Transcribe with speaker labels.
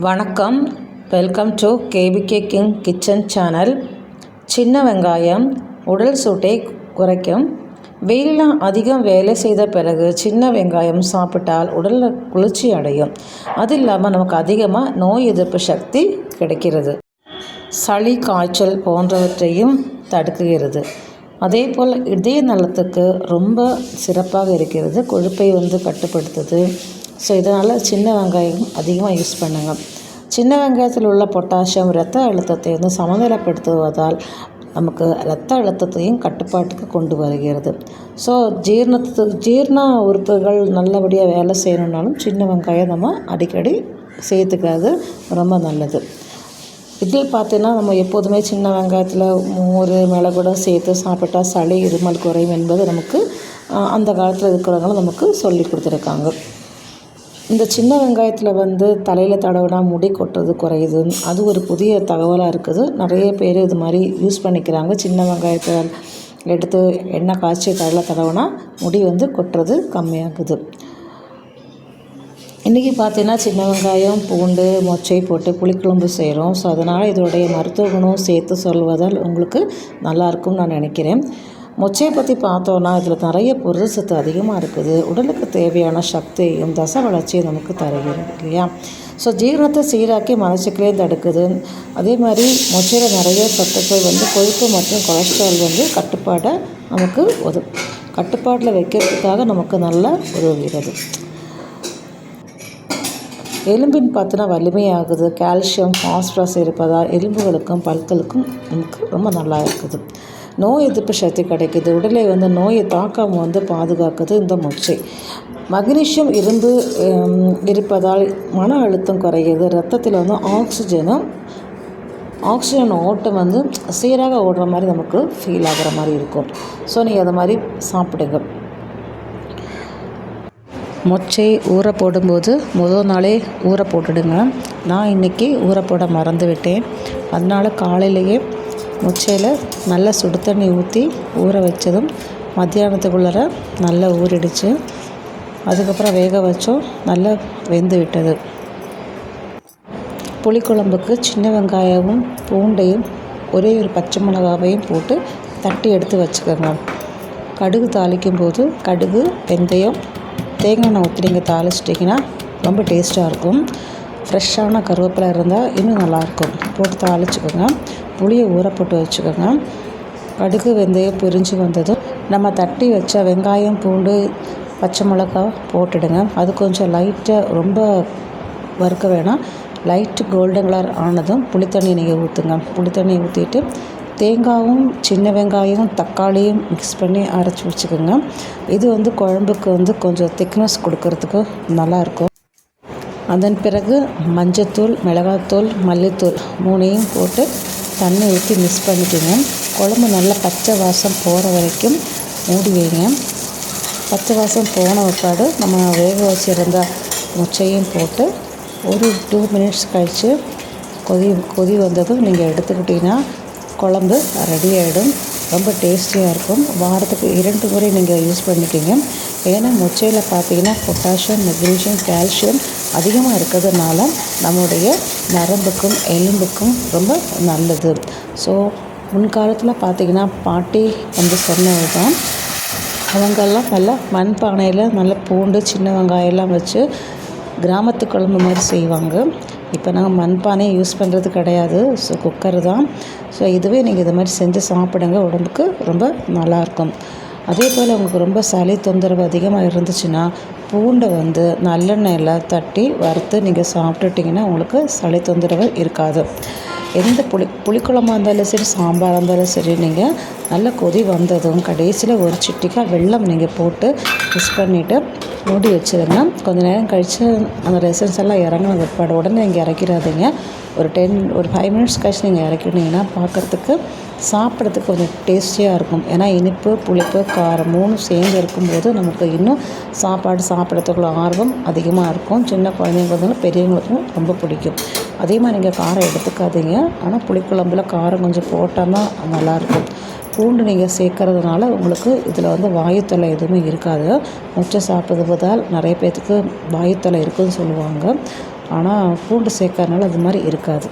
Speaker 1: வணக்கம். Welcome to KPK king kitchen channel சின்ன வெங்காயம் உடல் சூட்டை குறைக்கும். வெயிலில் அதிகம் வேலை செய்த பிறகு சின்ன வெங்காயம் சாப்பிட்டால் உடலில் குளிர்ச்சி அடையும். அது இல்லாமல் நமக்கு அதிகமாக நோய் எதிர்ப்பு சக்தி கிடைக்கிறது. சளி காய்ச்சல் போன்றவற்றையும் தடுக்குகிறது அதே போல் இதய நலத்துக்கு ரொம்ப சிறப்பாக இருக்கிறது. கொழுப்பை வந்து கட்டுப்படுத்துது. ஸோ இதனால் சின்ன வெங்காயம் அதிகமாக யூஸ் பண்ணுங்கள் சின்ன வெங்காயத்தில் உள்ள பொட்டாசியம் இரத்த அழுத்தத்தை வந்து சமநிலைப்படுத்துவதால் நமக்கு இரத்த அழுத்தத்தையும் கட்டுப்பாட்டுக்கு கொண்டு வருகிறது. ஸோ ஜீரணத்து ஜீரண உறுப்புகள் நல்லபடியாக வேலை செய்யணுன்னாலும் சின்ன வெங்காயம் நம்ம அடிக்கடி சேர்த்துக்கிறது ரொம்ப நல்லது. இதில் பார்த்தீங்கன்னா நம்ம எப்போதுமே சின்ன வெங்காயத்தில் மோர் மிளகுடம் சேர்த்து சாப்பிட்டா சளி இருமல் குறையும் என்பது நமக்கு அந்த காலத்தில் இருக்கிறவங்களும் நமக்கு சொல்லி கொடுத்துருக்காங்க. இந்த சின்ன வெங்காயத்தில் வந்து தலையில் தடவினா முடி கொட்டுறது குறையுதுன்னு அது ஒரு புதிய தகவலாக இருக்குது. நிறைய பேர் இது மாதிரி யூஸ் பண்ணிக்கிறாங்க. சின்ன வெங்காயத்தை எடுத்து எண்ணெய் காய்ச்சி தலையில் தடவினா முடி வந்து கொட்டுறது கம்மியாகுது. இன்றைக்கி பார்த்தீங்கன்னா சின்ன வெங்காயம் பூண்டு மொச்சை போட்டு புளிக்குழம்பு செய்கிறோம் ஸோ அதனால் இதோடைய மருத்துவ குணம் சேர்த்து சொல்வதால் உங்களுக்கு நல்லாயிருக்கும்னு நான் நினைக்கிறேன். மொச்சையை பற்றி பார்த்தோன்னா இதில் நிறைய புரத சத்து அதிகமாக இருக்குது. உடலுக்கு தேவையான சக்தியையும் தச வளர்ச்சியும் நமக்கு தருகிறது இல்லையா? ஸோ ஜீரணத்தை சீராக்கி மலச்சிக்கலையும் தடுக்குது. அதே மாதிரி மொச்சையில் நிறைய சத்துக்கள் வந்து கொழுப்பு மற்றும் கொலஸ்ட்ரால் வந்து கட்டுப்பாடை நமக்கு உதவு கட்டுப்பாட்டில் வைக்கிறதுக்காக நமக்கு நல்லா உதவுகிறது. எலும்பின் பார்த்தோன்னா வலிமையாகுது. கால்சியம் ஃபாஸ்பரஸ் இருப்பதால் எலும்புகளுக்கும் பற்களுக்கும் நமக்கு ரொம்ப நல்லா இருக்குது. நோய் எதிர்ப்பு சக்தி கிடைக்குது. உடலை வந்து நோயை தாக்காமல் வந்து பாதுகாக்குது இந்த மொச்சை மக்னீஷியம் இருந்து இருப்பதால் மன அழுத்தம் குறையுது. ரத்தத்தில் வந்து ஆக்சிஜனும் ஆக்சிஜன் ஓட்டம் வந்து சீராக ஓடுற மாதிரி நமக்கு ஃபீல் ஆகிற மாதிரி இருக்கும். ஸோ நீங்கள் அதை மாதிரி சாப்பிடுங்க. மொச்சை ஊற போடும்போது முதல் நாளே ஊற போட்டுடுங்க. நான் இன்றைக்கி ஊற போட மறந்து விட்டேன் அதனால் காலையிலேயே முச்சையில் நல்ல சுடு தண்ணி ஊற்றி ஊற வச்சதும் மத்தியானத்துக்குள்ளார நல்லா ஊறிடுச்சு. அதுக்கப்புறம் வேக வச்சோம். நல்லா வெந்து விட்டது. புளிக்குழம்புக்கு சின்ன வெங்காயமும் பூண்டையும் ஒரே ஒரு பச்சை மிளகாவையும் போட்டு தட்டி எடுத்து வச்சுக்கோங்க. கடுகு தாளிக்கும் போது கடுகு வெந்தயம் தேங்காய் எண்ணெய் ஊற்றி நீங்கள் தாளிச்சிட்டிங்கன்னா ரொம்ப டேஸ்ட்டாக இருக்கும். ஃப்ரெஷ்ஷான கருவேப்பிலை இருந்தால் இன்னும் நல்லாயிருக்கும் போட்டு தாளிச்சுக்கோங்க. புளியை ஊற போட்டு வச்சுக்கோங்க. கடுகு வெந்தயம் பிரிஞ்சு வந்ததும் நம்ம தட்டி வச்ச வெங்காயம் பூண்டு பச்சை மிளகா போட்டுடுங்க. அது கொஞ்சம் லைட்டாக ரொம்ப வறுக்க வேணாம். லைட்டு கோல்டன் கலர் ஆனதும் புளித்தண்ணி நீங்கள் ஊற்றுங்க புளித்தண்ணி ஊற்றிட்டு தேங்காயும் சின்ன வெங்காயம் தக்காளியும் மிக்ஸ் பண்ணி அரைச்சி வச்சுக்கோங்க. இது வந்து குழம்புக்கு வந்து கொஞ்சம் திக்னஸ் கொடுக்கறதுக்கு நல்லாயிருக்கும் அதன் பிறகு மஞ்சத்தூள் மிளகாத்தூள் மல்லித்தூள் மூணையும் போட்டு தண்ணி ஊற்றி மிக்ஸ் பண்ணிக்கோங்க. குழம்பு நல்லா பச்சை வாசம் போகிற வரைக்கும் மூடி வைங்க. பச்சை வாசம் போன ஒருபாடு நம்ம வேக வச்சுருந்த முச்சையும் போட்டு ஒரு டூ மினிட்ஸ் கழித்து கொதி கொதி வந்ததும் நீங்கள் எடுத்துக்கிட்டிங்கன்னா குழம்பு ரெடி ஆகிடும் ரொம்ப டேஸ்டியாக இருக்கும். வாரத்துக்கு இரண்டு முறை நீங்கள் யூஸ் பண்ணிக்கிங்க ஏன்னா முச்சையில் பார்த்தீங்கன்னா பொட்டாசியம் மெக்னீஷியம் கால்சியம் அதிகமாக இருக்கிறதுனால நம்முடைய நரம்புக்கும் எலும்புக்கும் ரொம்ப நல்லது. ஸோ முன்காலத்தில் பார்த்திங்கன்னா பாட்டி வந்து சொன்னது தான் அவங்கெல்லாம் நல்லா மண் பானையில் நல்ல பூண்டு சின்ன வெங்காயம்லாம் வச்சு கிராமத்து குழம்பு மாதிரி செய்வாங்க. இப்போ நாங்கள் மண்பானையை யூஸ் பண்ணுறது கிடையாது. ஸோ குக்கர் தான். ஸோ இதுவே நீங்கள் இது மாதிரி செஞ்சு சாப்பிடுங்க. உடம்புக்கு ரொம்ப நல்லாயிருக்கும் அதே போல் உங்களுக்கு ரொம்ப சளி தொந்தரவு அதிகமாக இருந்துச்சுன்னா பூண்டை வந்து நல்லெண்ணெயில் தட்டி வறுத்து நீங்கள் சாப்பிட்டுட்டிங்கன்னா உங்களுக்கு சளி தொந்தரவு இருக்காது. எந்த புளி புளிக்குழம்பாக இருந்தாலும் சரி சாம்பாராக இருந்தாலும் சரி நீங்கள் நல்ல கொதி வந்ததும் கடைசியில் ஒரு சிட்டிக்காக வெள்ளம் நீங்கள் போட்டு மிக்ஸ் பண்ணிவிட்டு மூடி வச்சுருங்க. கொஞ்சம் நேரம் கழித்து அந்த ரெசன்ஸ் எல்லாம் இறங்கின பிற்பாடு உடனே நீங்கள் இறக்கிடாதீங்க. ஒரு டென் ஒரு ஃபைவ் மினிட்ஸ் கழிச்சு நீங்கள் இறக்கிட்டீங்கன்னா பார்க்குறதுக்கு சாப்பிட்றதுக்கு கொஞ்சம் டேஸ்டியாக இருக்கும். ஏன்னா இனிப்பு புளிப்பு காரம் மூணு சேர்ந்து இருக்கும்போது நமக்கு இன்னும் சாப்பாடு சாப்பிட்றதுக்குள்ள ஆர்வம் அதிகமாக இருக்கும். சின்ன குழந்தைங்களுக்கும் பெரியவங்களுக்கும் ரொம்ப பிடிக்கும். அதே மாதிரி நீங்கள் காரம் எடுத்துக்காதீங்க. ஆனால் புளிக்குழம்புல காரம் கொஞ்சம் போட்டால் தான் நல்லாயிருக்கும். பூண்டு நீங்கள் சேர்க்கறதுனால உங்களுக்கு இதில் வந்து வாயுத்தலை எதுவுமே இருக்காது. முச்சை சாப்பிடுவதால் நிறைய பேர்த்துக்கு வாயுத்தலை இருக்குதுன்னு சொல்லுவாங்க. ஆனால் பூண்டு சேர்க்கறதுனால அது மாதிரி இருக்காது.